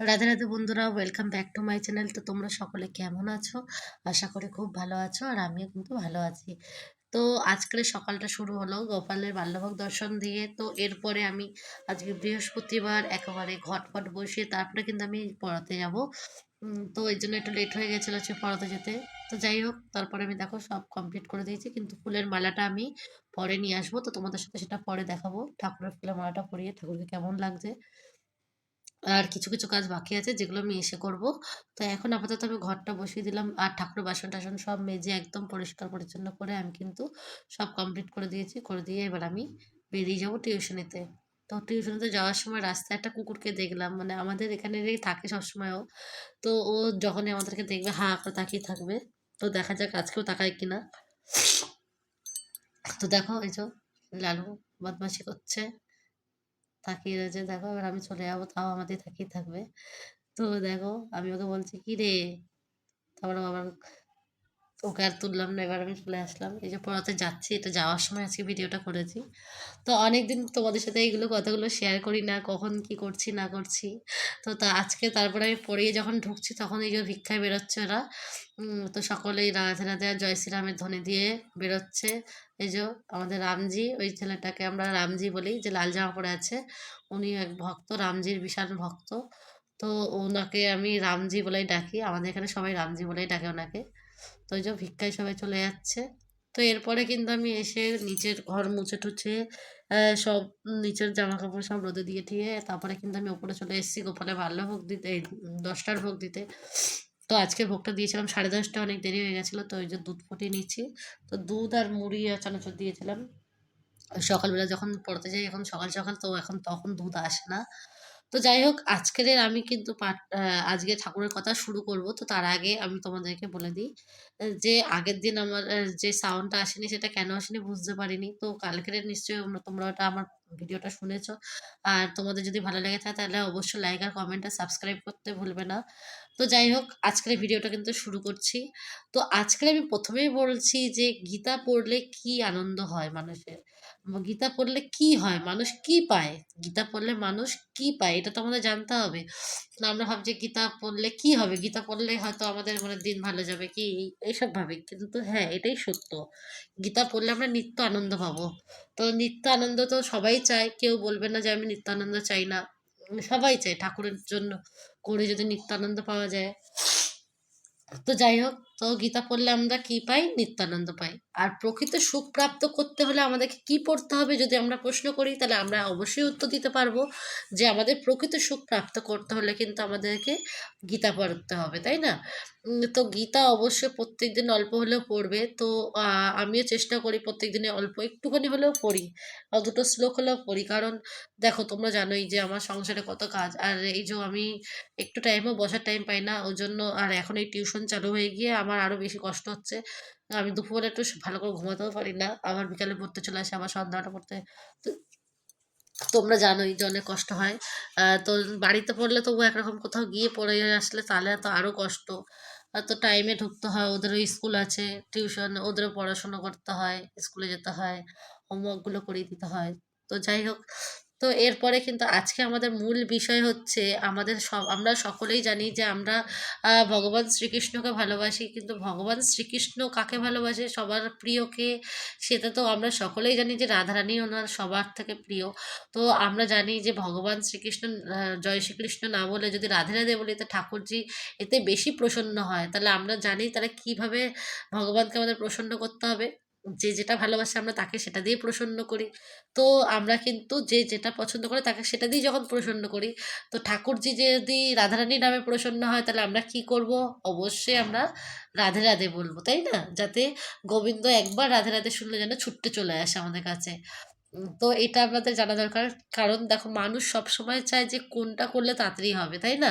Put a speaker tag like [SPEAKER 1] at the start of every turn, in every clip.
[SPEAKER 1] রাধে রাধে বন্ধুরা welcome back to my channel তো তোমরা সকলে কেমন আছো? আশা করি খুব ভালো আছো, আর আমিও কিন্তু ভালো আছি। তো আজকের সকালটা শুরু হলো গোপালের বাল্যভোগ দর্শন দিয়ে। তো এরপরে আমি আজকে বৃহস্পতিবার, একেবারে ঘট ফট বসিয়ে তারপরে কিন্তু আমি পড়াতে যাব। তো এই জন্য একটু লেট হয়ে গেছিল হচ্ছে পড়াতে যেতে। তো যাই হোক, তারপরে আমি দেখো সব কমপ্লিট করে দিয়েছি, কিন্তু ফুলের মালাটা আমি পরে নিয়ে আসব। তো তোমাদের সাথে সেটা পরে দেখাবো। ঠাকুরের ফুলের মালাটা পরিয়ে ঠাকুরকে কেমন লাগছে। আর কিছু কিছু কাজ বাকি আছে যেগুলো আমি এসে করব। তো এখন আপাতত আমি ঘরটা বসিয়ে দিলাম আর ঠাকুর বাসন টাসন সব মেজে একদম পরিষ্কার পরিচ্ছন্ন করে আমি কিন্তু সব কমপ্লিট করে দিয়েছি। করে দিয়ে এবার আমি বেরিয়ে যাব টিউশনিতে তো টিউশনিতে যাওয়ার সময় রাস্তায় একটা কুকুরকে দেখলাম। মানে আমাদের এখানেরই থাকে সবসময়ও। তো ও যখনই আমাদেরকে দেখবে হা করে তাকিয়ে থাকবে। তো দেখা যাক আজকেও তাকায় কিনা। তো দেখো, এই যে লালু বদমাশি করছে। তাকিয়ে রয়েছে দেখো এবার আমি চলে যাব, তাও আমাদের তাকিয়ে থাকবে। তো দেখো আমি ওকে বলছি, কি রে? তারপরে আবার ওকে আর তুললাম না, এবার আমি চলে আসলাম। এই যে পড়াতে যাচ্ছি এটা যাওয়ার সময় আজকে ভিডিওটা করেছি। তো অনেকদিন তোমাদের সাথে এইগুলো কথাগুলো শেয়ার করি না, কখন কি করছি, না করছি। তো তা আজকে তারপরে আমি পড়িয়ে যখন ঢুকছি, তখন এই যে ভিক্ষায় বেরোচ্ছে ওরা। তো সকলেই রাধে রাধে আর জয় শ্রীরামের ধ্বনি দিয়ে বেরোচ্ছে। এই যে আমাদের রামজি, ওই ছেলেটাকে আমরা রামজি বলি, যে লাল জামা পরে আছে। উনি এক ভক্ত, রামজির বিশাল ভক্ত। তো ওনাকে আমি রামজি বলেই ডাকি। আমাদের এখানে সবাই রামজি বলেই ডাকে ওনাকে। তো ওই যে ভিক্ষায় সবাই চলে যাচ্ছে। তো এরপরে কিন্তু আমি এসে নিচের ঘর মুছে টুছে সব নিচের জামা কাপড় সব রোদে দিয়ে ঠিয়ে তারপরে কিন্তু আমি ওপরে চলে এসেছি গোপালে ভালো ভোগ দিতে, এই দশটার ভোগ দিতে। তো আজকে ভোগটা দিয়েছিলাম সাড়ে দশটা, অনেক দেরি হয়ে গেছিল, তো ওই যে দুধ ফুটিয়ে নিচ্ছি। তো দুধ আর মুড়ি আর চানাচুর দিয়েছিলাম। সকালবেলা যখন পড়তে যাই, এখন সকাল সকাল, তো এখন তখন দুধ আসে না। তো যাই হোক, আজকের আমি কিন্তু পাঠ আজকে ঠাকুরের কথা শুরু করব। তো তার আগে আমি তোমাদেরকে বলে দিই যে আগের দিন আমার যে সাউন্ডটা আসেনি সেটা কেন আসেনি বুঝতে পারিনি। তো কালকের নিশ্চয়ই তোমরা ওটা আমার ভিডিওটা শুনেছ। আর তোমাদের যদি ভালো লেগে থাকে তাহলে অবশ্যই লাইক আর কমেন্ট আর সাবস্ক্রাইব করতে ভুলবে না। তো যাই হোক, আজকের ভিডিওটা কিন্তু শুরু করছি। তো আজকের আমি প্রথমেই বলছি যে গীতা পড়লে কি আনন্দ হয় মানুষের? গীতা পড়লে কি হয়? মানুষ কি পায়? গীতা পড়লে মানুষ কি পায়? এটা তো আমাদের জানতে হবে। আমরা ভাবছি গীতা পড়লে কি হবে? গীতা পড়লে হয়তো আমাদের মানে দিন ভালো যাবে কি? এইসব ভাবে। কিন্তু হ্যাঁ এটাই সত্য। গীতা পড়লে আমরা নিত্য আনন্দ পাবো। তো নিত্য আনন্দ তো সবাই চায়, কেউ বলবে না যে আমি নিত্য আনন্দ চাই না। সবাই চায় ঠাকুরের জন্য করে যদি নিত্য আনন্দ পাওয়া যায়। তো যাই হোক তো গীতা পড়লে আমরা কি পাই? নিত্যানন্দ পাই। আর প্রকৃত সুখ প্রাপ্ত করতে হলে আমাদেরকে কি পড়তে হবে যদি আমরা প্রশ্ন করি? তাহলে আমরা অবশ্যই উত্তর দিতে পারব যে আমাদের প্রকৃত সুখ প্রাপ্ত করতে হলে কিন্তু আমাদেরকে গীতা পড়তে হবে, তাই না? তো গীতা অবশ্যই প্রত্যেক দিন অল্প হলেও পড়বে। তো আমিও চেষ্টা করি প্রত্যেক দিনে অল্প একটুখানি হলেও পড়ি। আর দুটো শ্লোক হলেও পড়ি। কারণ দেখো, তোমরা জানোই যে আমার সংসারে কত কাজ। আর এই যে আমি একটু টাইমও বসার টাইম পাই না। ওই জন্য আর এখন এই টিউশন চালু হয়ে গিয়ে আমার আরও বেশি কষ্ট হচ্ছে। আমি দুপুরে একটু ভালো করে ঘুমাতেও পারি না। আবার বিকালে পড়তে চলে আসে, আবার সন্ধ্যাটা পড়তে। তোমরা জানোই যে অনেক কষ্ট হয়। তো বাড়িতে পড়লে তবু একরকম কোথাও গিয়ে পড়ে আসলে তাহলে তো আরও কষ্ট। তো টাইমে ঢুকতে হয় ওদেরও স্কুল আছে টিউশন ওদেরও পড়াশুনো করতে হয় স্কুলে যেতে হয় হোমওয়ার্কগুলো করিয়ে দিতে হয়। তো যাই হোক তো এরপরে কিন্তু আজকে আমাদের মূল বিষয় হচ্ছে আমাদের সব, আমরা সকলেই জানি যে আমরা ভগবান শ্রীকৃষ্ণকে ভালোবাসি, কিন্তু ভগবান শ্রীকৃষ্ণ কাকে ভালোবাসে? সবার প্রিয়কে? সেটা তো আমরা সকলেই জানি যে রাধারানী ওনার সবার থেকে প্রিয়। তো আমরা জানি যে ভগবান শ্রীকৃষ্ণ জয় শ্রীকৃষ্ণ না বলে যদি রাধে রাধে বলি, তো ঠাকুরজি এতে বেশি প্রসন্ন হয়। তাহলে আমরা জানি তাহলে কীভাবে ভগবানকে আমাদের প্রসন্ন করতে হবে। যে যেটা ভালোবাসে আমরা তাকে সেটা দিয়ে প্রসন্ন করি। তো আমরা কিন্তু যে যেটা পছন্দ করে তাকে সেটা দিয়ে যখন প্রসন্ন করি, তো ঠাকুরজি যদি রাধারানী নামে প্রসন্ন হয় তাহলে আমরা কি করব? অবশ্যই আমরা রাধে রাধে বলব, তাই না? যাতে গোবিন্দ একবার রাধে রাধে শুনলে যেন ছুটতে চলে আসে আমাদের কাছে। তো এটা আমাদের জানা দরকার। কারণ দেখো মানুষ সব সময় চায় যে কোনটা করলে তাড়াতাড়ি হবে, তাই না?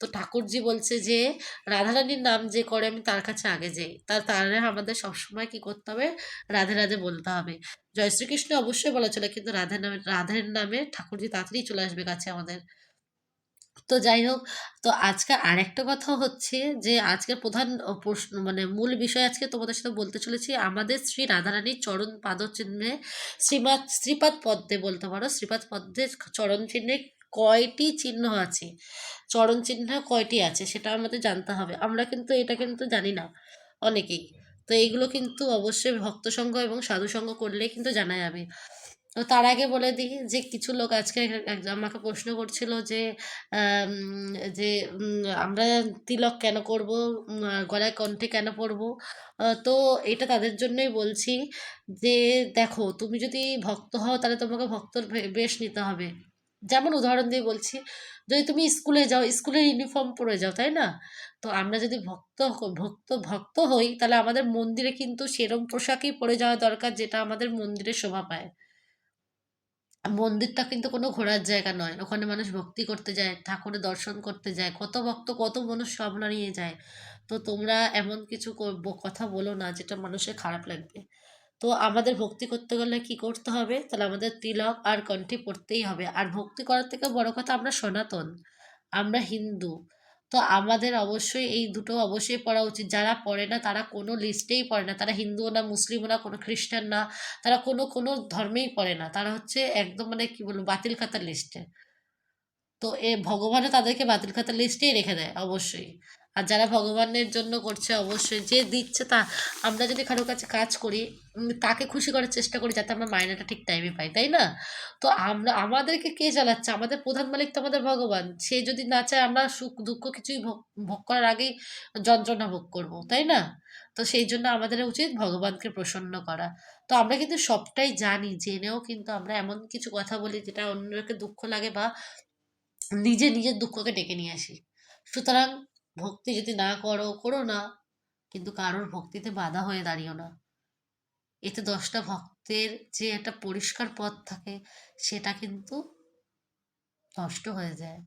[SPEAKER 1] তো ঠাকুরজি বলছে যে রাধারানীর নাম যে করে আমি তার কাছে আগে যাই। তার তারা আমাদের সবসময় কি করতে হবে? রাধে রাধে বলতে হবে। জয় শ্রীকৃষ্ণ অবশ্যই বলা চলে কিন্তু রাধা নামে, রাধের নামে ঠাকুরজি তাড়াতাড়ি চলে আসবে কাছে আমাদের। তো যাই হোক, তো আজকে আরেকটা কথা হচ্ছে যে, আজকের প্রধান প্রশ্ন মানে মূল বিষয় আজকে তোমাদের সাথে বলতে চলেছি, আমাদের শ্রী রাধারানীর চরণ পাদচিহ্নে শ্রীমাত শ্রীপাদ পদ্মে বলতে পারো, শ্রীপাদ পদ্মে চরণ চিহ্নে কয়টি চিহ্ন আছে? চরণ চিহ্ন কয়টি আছে সেটা আমাদের জানতে হবে, আমরা কিন্তু এটা কিন্তু জানি না অনেকেই। তো এইগুলো কিন্তু অবশ্যই ভক্ত এবং সাধু সঙ্গ করলে কিন্তু জানা যাবে। তো তার আগে বলে দিই যে কিছু লোক আজকে আমাকে প্রশ্ন করছিল যে যে আমরা তিলক কেন করব? গলায় কণ্ঠে কেন পরবো তো এটা তাদের জন্যই বলছি যে, দেখো, তুমি যদি ভক্ত হও তাহলে তোমাকে ভক্তর বেশ নিতে হবে। যেমন উদাহরণ দিয়ে বলছি, যদি তুমি স্কুলে যাও, স্কুলের ইউনিফর্ম পরে যাও, তাই না? তো আমরা যদি ভক্ত ভক্ত ভক্ত হই তাহলে আমাদের মন্দিরে কিন্তু সেরম পোশাকই পরে যাওয়া দরকার যেটা আমাদের মন্দিরে শোভা পায়। মন্দিরটা কিন্তু কোনো ঘোরার জায়গা নয়। ওখানে মানুষ ভক্তি করতে যায়, ঠাকুরের দর্শন করতে যায়, কত ভক্ত, কত মানুষ স্বপ্না নিয়ে যায়। তো তোমরা এমন কিছু কথা বলো না যেটা মানুষের খারাপ লাগবে। তো আমাদের ভক্তি করতে গেলে কি করতে হবে? তাহলে আমাদের তিলক আর কণ্ঠে পড়তেই হবে। আর ভক্তি করার থেকে বড় কথা আমরা সনাতন, আমরা হিন্দু। তো আমাদের অবশ্যই এই দুটো অবশ্যই পড়া উচিত। যারা পড়ে না, তারা কোনো লিস্টেই পড়ে না। তারা হিন্দুও না, মুসলিমও না, কোনো খ্রিস্টান না, তারা কোনো কোনো ধর্মেই পড়ে না। তারা হচ্ছে একদম মানে কি বলব, বাতিল খাতার লিস্টে। তো এ ভগবানও তাদেরকে বাতিল খাতার লিস্টেই রেখে দেয়, অবশ্যই। আর যারা ভগবানের জন্য করছে, অবশ্যই যে দিচ্ছে তা, আমরা যদি কারোর কাছে কাজ করি তাকে খুশি করার চেষ্টা করি যাতে আমরা মাইনেটা ঠিক টাইমে পাই, তাই না? তো আমরা, আমাদেরকে কে চালাচ্ছে আমাদের প্রধান মালিক তো আমাদের ভগবান। সে যদি না চায়, আমরা সুখ, দুঃখ কিছুই ভোগ করার আগেই যন্ত্রণা ভোগ করব, তাই না? তো সেই জন্য আমাদের উচিত ভগবানকে প্রসন্ন করা। তো আমরা কিন্তু সবটাই জানি, জেনেও কিন্তু আমরা এমন কিছু কথা বলি যেটা অন্যকে দুঃখ লাগে বা নিজে নিজের দুঃখকে ডেকে নিয়ে আসি। সুতরাং ভক্তি যদি না করো করো না। কিন্তু কারোর ভক্তিতে বাধা হয়ে দাঁড়িও না। এতে দশটা ভক্তের যে একটা পরিষ্কার পথ থাকে, সেটা কিন্তু নষ্ট হয়ে যায়।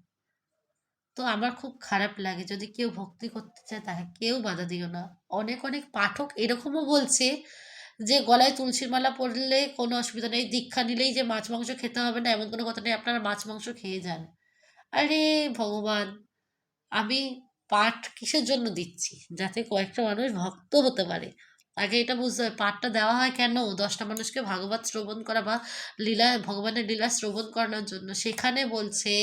[SPEAKER 1] তো আমার খুব খারাপ লাগে, যদি কেউ ভক্তি করতে চায়, তাকে কেউ বাধা দিও না। অনেক অনেক পাঠক এরকমও বলছে যে, গলায় তুলসীর মালা পরলে কোনো অসুবিধা নেই, দীক্ষা নিলেই যে মাছ মাংস খেতে হবে না, এমন কোনো কথা নেই, আপনারা মাছ মাংস খেয়ে যান। আরে ভগবান, আমি পাঠ কিসের জন্য দিচ্ছি? যাতে কয়েকটা মানুষ ভক্ত হতে পারে। আগে এটা বুঝতে হবে, পাঠটা দেওয়া হয় কেন? দশটা মানুষকে ভাগবত শ্রবণ করা বা লীলা, ভগবানের লীলা শ্রবণ করানোর জন্য। সেখানে বলছে,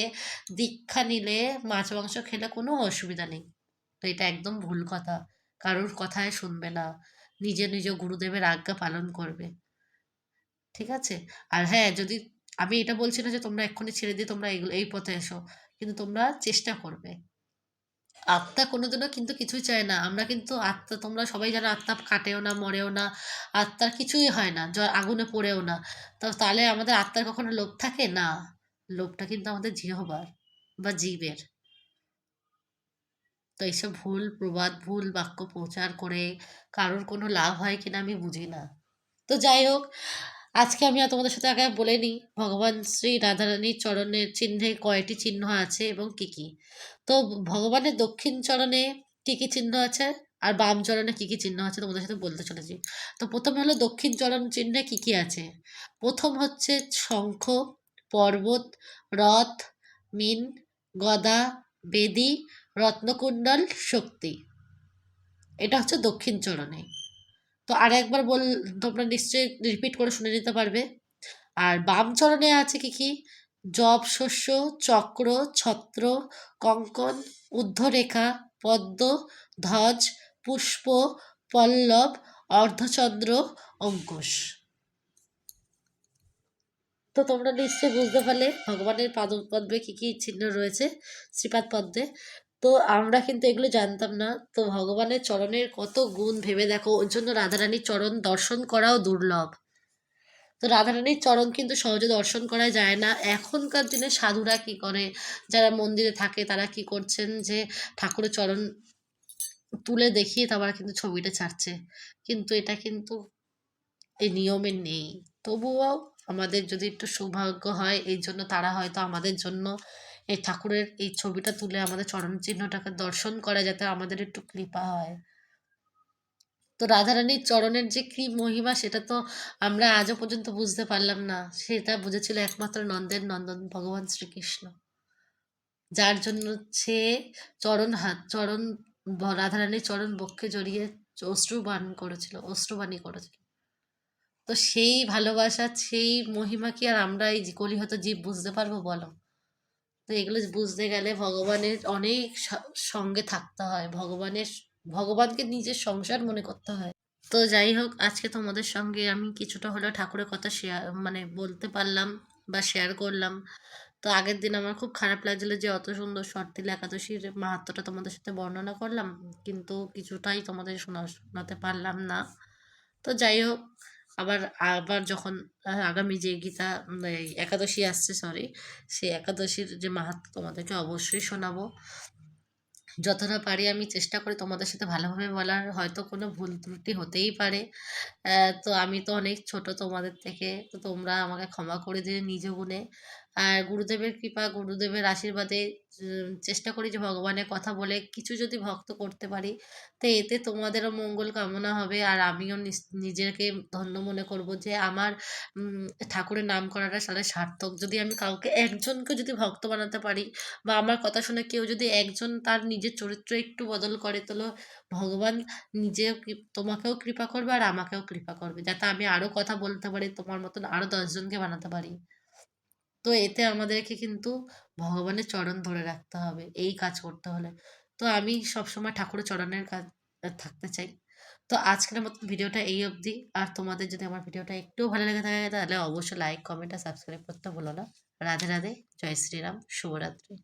[SPEAKER 1] দীক্ষা নিলে মাছ, মাংস খেলে কোনো অসুবিধা নেই। তো এটা একদম ভুল কথা। কারোর কথায় শুনবে না। নিজে নিজ গুরুদেবের আজ্ঞা পালন করবে। ঠিক আছে? আর হ্যাঁ যদি আমি এটা বলছি না যে তোমরা এক্ষুনি ছেড়ে দিয়ে তোমরা এই পথে এসো, কিন্তু তোমরা চেষ্টা করবে। আত্মা কোনোদিনও কিন্তু কিছুই চায় না। আমরা কিন্তু আত্মা, তোমরা সবাই জানো আত্মা কাটেও না, মরেও না, আত্মার কিছুই হয় না জ আগুনে পড়েও না। তো তাহলে আমাদের আত্মার কখনো লোভ থাকে? না। লোভটা কিন্তু আমাদের জিহবার বা জীবের। তো এইসব ভুল প্রবাদ, ভুল বাক্য প্রচার করে কারোর কোনো লাভ হয় কিনা আমি বুঝি না। তো যাই হোক আজকে আমি তোমাদের সাথে আগে বলে নিই, ভগবান শ্রী রাধারানীর চরণের চিহ্নে কয়টি চিহ্ন আছে এবং কি কি? তো ভগবানের দক্ষিণ চরণে কি কি চিহ্ন আছে আর বাম চরণে কি কি চিহ্ন আছে তোমাদের সাথে বলতে চলেছি। তো প্রথমে হলো দক্ষিণ চরণ চিহ্নে কি কি আছে? প্রথম হচ্ছে শঙ্খ, পর্বত, রথ, মিন, গদা, বেদি, রত্নকুণ্ডল, শক্তি। এটা হচ্ছে দক্ষিণ চরণে। তো আর একবার বল, তোমরা নিশ্চয়ই রিপিট করে শুনে নিতে পারবে। আর বাম চরণে আছে কি কি? জব, শস্য, চক্র, ছত্র, কঙ্কন, ঊর্ধ্বরেখা, পদ্ম, ধ্বজ, পুষ্প, পল্লব, অর্ধচন্দ্র, অঙ্কুশ। তো তোমরা নিশ্চয়ই বুঝতে পারলে, ভগবানের পাদ পদ্মে কী কী চিহ্ন রয়েছে, শ্রীপাদ পদ্মে। তো আমরা কিন্তু এগুলো জানতাম না। তো ভগবানের চরণের কত গুণ ভেবে দেখো, ওর জন্য রাধারানীর চরণ দর্শন করাও দুর্লভ। তো রাধারানীর চরণ কিন্তু সহজে দর্শন করা যায় না। এখনকার দিনে সাধুরা কি করে? যারা মন্দিরে থাকে তারা কি করছেন যে ঠাকুরের চরণ তুলে দেখিয়ে তারপর কিন্তু ছবিটা ছাড়ছে। কিন্তু এটা কিন্তু এই নিয়মে নেই। তবুও আমাদের যদি একটু সৌভাগ্য হয়, এই জন্য তারা হয়তো আমাদের জন্য এই ঠাকুরের এই ছবিটা তুলে আমাদের চরণ চিহ্নটাকে দর্শন করে যাতে আমাদের একটু কৃপা হয়। তো রাধারানীর চরণের যে কি মহিমা সেটা তো আমরা আজও পর্যন্ত বুঝতে পারলাম না। সেটা বুঝেছিল একমাত্র নন্দের নন্দন, ভগবান শ্রীকৃষ্ণ। যার জন্য সে চরণ হাত, চরণ রাধারানীর চরণ বক্ষে জড়িয়ে অশ্রুবাণ করেছিল, অশ্রুবাণী করেছিল। তো সেই ভালোবাসা, সেই মহিমা কি আর আমরা এই কলিহত জীব বুঝতে পারব বলো? তো এগুলো বুঝতে গেলে ভগবানের অনেক সঙ্গে থাকতে হয়। ভগবানের, ভগবানকে নিজের সংসার মনে করতে হয়। তো যাই হোক, আজকে তোমাদের সঙ্গে আমি কিছুটা হলেও ঠাকুরের কথা শেয়ার মানে বলতে পারলাম বা শেয়ার করলাম। তো আগের দিন আমার খুব খারাপ লাগছিল যে অত সুন্দর শর্তিলা একাদশীর মাহাত্ম্যটা তোমাদের সাথে বর্ণনা করলাম, কিন্তু কিছুটাই তোমাদের শোনা, শোনাতে পারলাম না। তো যাই হোক আবার আবার যখন আগামী যে গীতা একাদশী আসছে সরি সেই একাদশীর যে মাহাত্ম্য তোমাদেরকে অবশ্যই শোনাবো। যতটা পারি আমি চেষ্টা করি তোমাদের সাথে ভালোভাবে বলার, হয়তো কোনো ভুল ত্রুটি হতেই পারে। তো আমি তো অনেক ছোট তোমাদের থেকে, তো তোমরা আমাকে ক্ষমা করে দিলে নিজ গুণে। আর গুরুদেবের কৃপা, গুরুদেবের আশীর্বাদে চেষ্টা করি যে ভগবানের কথা বলে কিছু যদি ভক্ত করতে পারি, তো এতে তোমাদেরও মঙ্গল কামনা হবে। আর আমিও নিজেকে ধন্য মনে করব যে আমার ঠাকুরের নাম করাটা সালে সার্থক। যদি আমি কাউকে একজনকে যদি ভক্ত বানাতে পারি বা আমার কথা শুনে কেউ যদি একজন তার নিজের চরিত্র একটু বদল করে, তাহলে ভগবান নিজেও তোমাকেও কৃপা করবে আর আমাকেও কৃপা করবে। যাতে আমি আরও কথা বলতে পারি, তোমার মতন আরও দশজনকে বানাতে পারি। তো এতে আমাদেরকে কিন্তু ভগবানের চরণ ধরে রাখতে হবে, এই কাজ করতে হলে। তো আমি সবসময় ঠাকুরের চরণের কাজ থাকতে চাই। তো আজকের মতন ভিডিওটা এই অবধি। আর তোমাদের যদি আমার ভিডিওটা একটু ভালো লেগে থাকে, তাহলে অবশ্যই লাইক কমেন্ট আর সাবস্ক্রাইব করতে ভুলো না। রাধে রাধে, জয় শ্রীরাম, শুভরাত্রি।